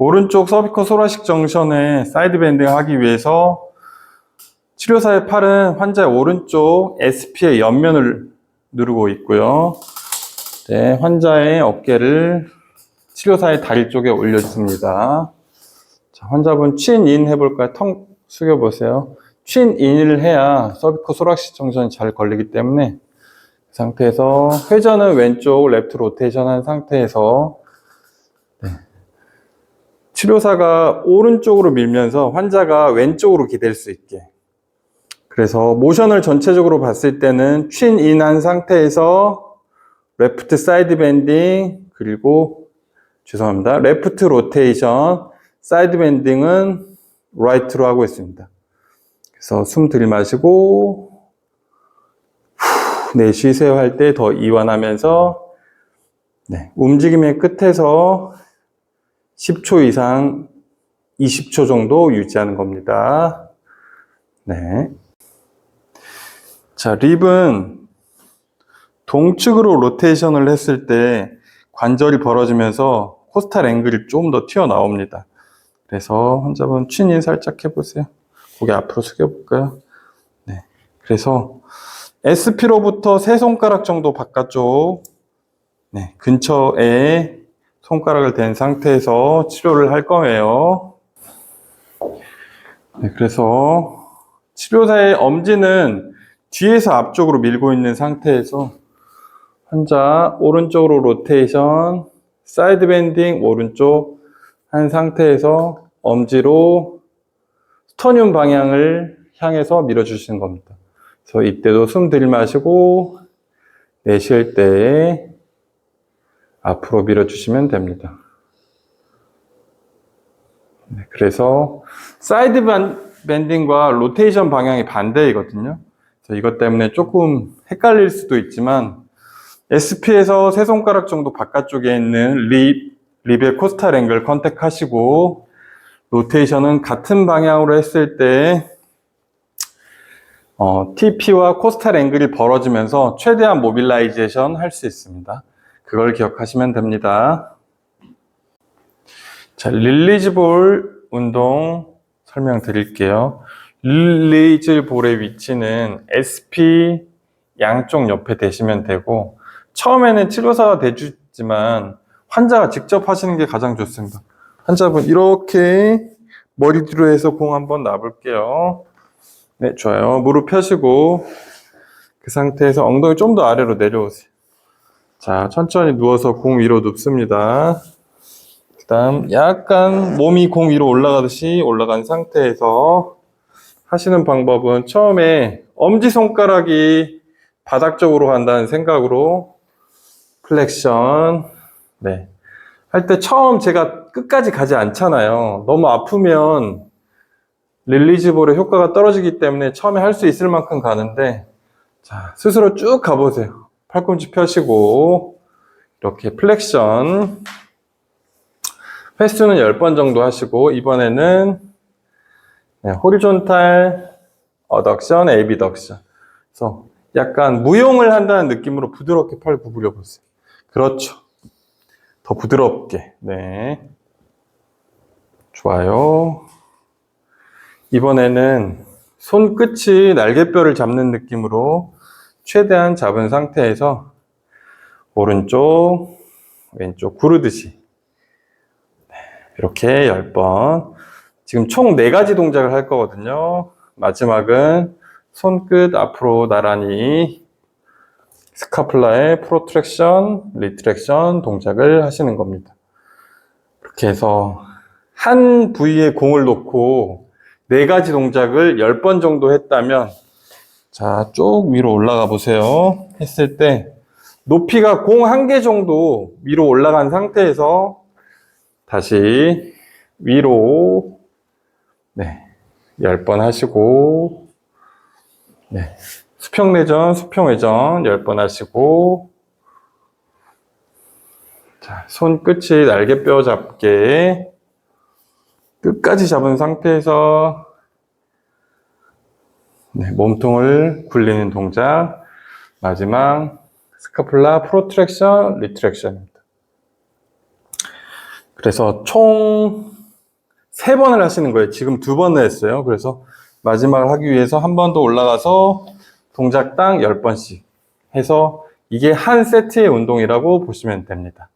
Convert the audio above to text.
오른쪽 서비커 소라식 정션에 사이드 밴딩 하기 위해서 치료사의 팔은 환자의 오른쪽 SP의 옆면을 누르고 있고요. 네, 환자의 어깨를 치료사의 다리 쪽에 올려줍니다. 자, 환자분 춘인 해볼까요? 턱 숙여보세요. 춘인을 해야 서비커 소라식 정션이 잘 걸리기 때문에 그 상태에서 회전은 왼쪽 레프트 로테이션 한 상태에서 네. 치료사가 오른쪽으로 밀면서 환자가 왼쪽으로 기댈 수 있게. 그래서 모션을 전체적으로 봤을 때는 춘인한 상태에서 레프트 사이드 밴딩 그리고 죄송합니다. 레프트 로테이션 사이드 밴딩은 라이트로 하고 있습니다. 그래서 숨 들이마시고 후, 네, 쉬세요 할때 더 이완하면서 네, 움직임의 끝에서 10초 이상 20초 정도 유지하는 겁니다. 네. 자, 립은 동측으로 로테이션을 했을 때 관절이 벌어지면서 코스탈 앵글이 좀 더 튀어나옵니다. 그래서 환자분 춘인 살짝 해보세요. 고개 앞으로 숙여볼까요? 네. 그래서 SP로부터 세 손가락 정도 바깥쪽 네, 근처에 손가락을 댄 상태에서 치료를 할 거예요. 네, 그래서 치료사의 엄지는 뒤에서 앞쪽으로 밀고 있는 상태에서 환자 오른쪽으로 로테이션, 사이드 밴딩 오른쪽 한 상태에서 엄지로 스토늄 방향을 향해서 밀어주시는 겁니다. 그래서 이때도 숨 들이마시고 내쉴 때 앞으로 밀어주시면 됩니다. 네, 그래서 사이드 반- 밴딩과 로테이션 방향이 반대이거든요. 이것 때문에 조금 헷갈릴 수도 있지만 SP에서 세 손가락 정도 바깥쪽에 있는 립, 립의 코스탈 앵글 컨택하시고 로테이션은 같은 방향으로 했을 때 어, TP와 코스탈 앵글이 벌어지면서 최대한 모빌라이제이션 할 수 있습니다. 그걸 기억하시면 됩니다. 자, 릴리즈 볼 운동 설명드릴게요. 릴리즈 볼의 위치는 SP 양쪽 옆에 대시면 되고, 처음에는 치료사가 대주지만 환자가 직접 하시는 게 가장 좋습니다. 환자분 이렇게 머리 뒤로 해서 공 한번 놔볼게요. 네, 좋아요. 무릎 펴시고 그 상태에서 엉덩이 좀 더 아래로 내려오세요. 자, 천천히 누워서 공 위로 눕습니다. 그 다음, 약간 몸이 공 위로 올라가듯이 올라간 상태에서 하시는 방법은 처음에 엄지손가락이 바닥 쪽으로 간다는 생각으로 플렉션, 네. 할 때 처음 제가 끝까지 가지 않잖아요. 너무 아프면 릴리즈볼의 효과가 떨어지기 때문에 처음에 할 수 있을 만큼 가는데, 자, 스스로 쭉 가보세요. 팔꿈치 펴시고 이렇게 플렉션 횟수는 10번 정도 하시고 이번에는 네, 호리존탈 어덕션, 에비덕션 그래서 약간 무용을 한다는 느낌으로 부드럽게 팔 구부려 보세요. 그렇죠. 더 부드럽게. 네. 좋아요. 이번에는 손끝이 날개뼈를 잡는 느낌으로 최대한 잡은 상태에서 오른쪽, 왼쪽 구르듯이 네, 이렇게 10번 지금 총 4가지 동작을 할 거거든요. 마지막은 손끝 앞으로 나란히 스카플라의 프로트랙션, 리트랙션 동작을 하시는 겁니다. 이렇게 해서 한 부위에 공을 놓고 4가지 동작을 10번 정도 했다면 자, 쭉 위로 올라가 보세요. 했을 때 높이가 공 한 개 정도 위로 올라간 상태에서 다시 위로 네, 10번 하시고 네, 수평 내전, 수평 회전 10번 하시고 자, 손끝이 날개뼈 잡게 끝까지 잡은 상태에서 네, 몸통을 굴리는 동작. 마지막 스카플라 프로트랙션, 리트랙션입니다. 그래서 총 세 번을 하시는 거예요. 지금 두 번을 했어요. 그래서 마지막을 하기 위해서 한 번 더 올라가서 동작당 10번씩 해서 이게 한 세트의 운동이라고 보시면 됩니다.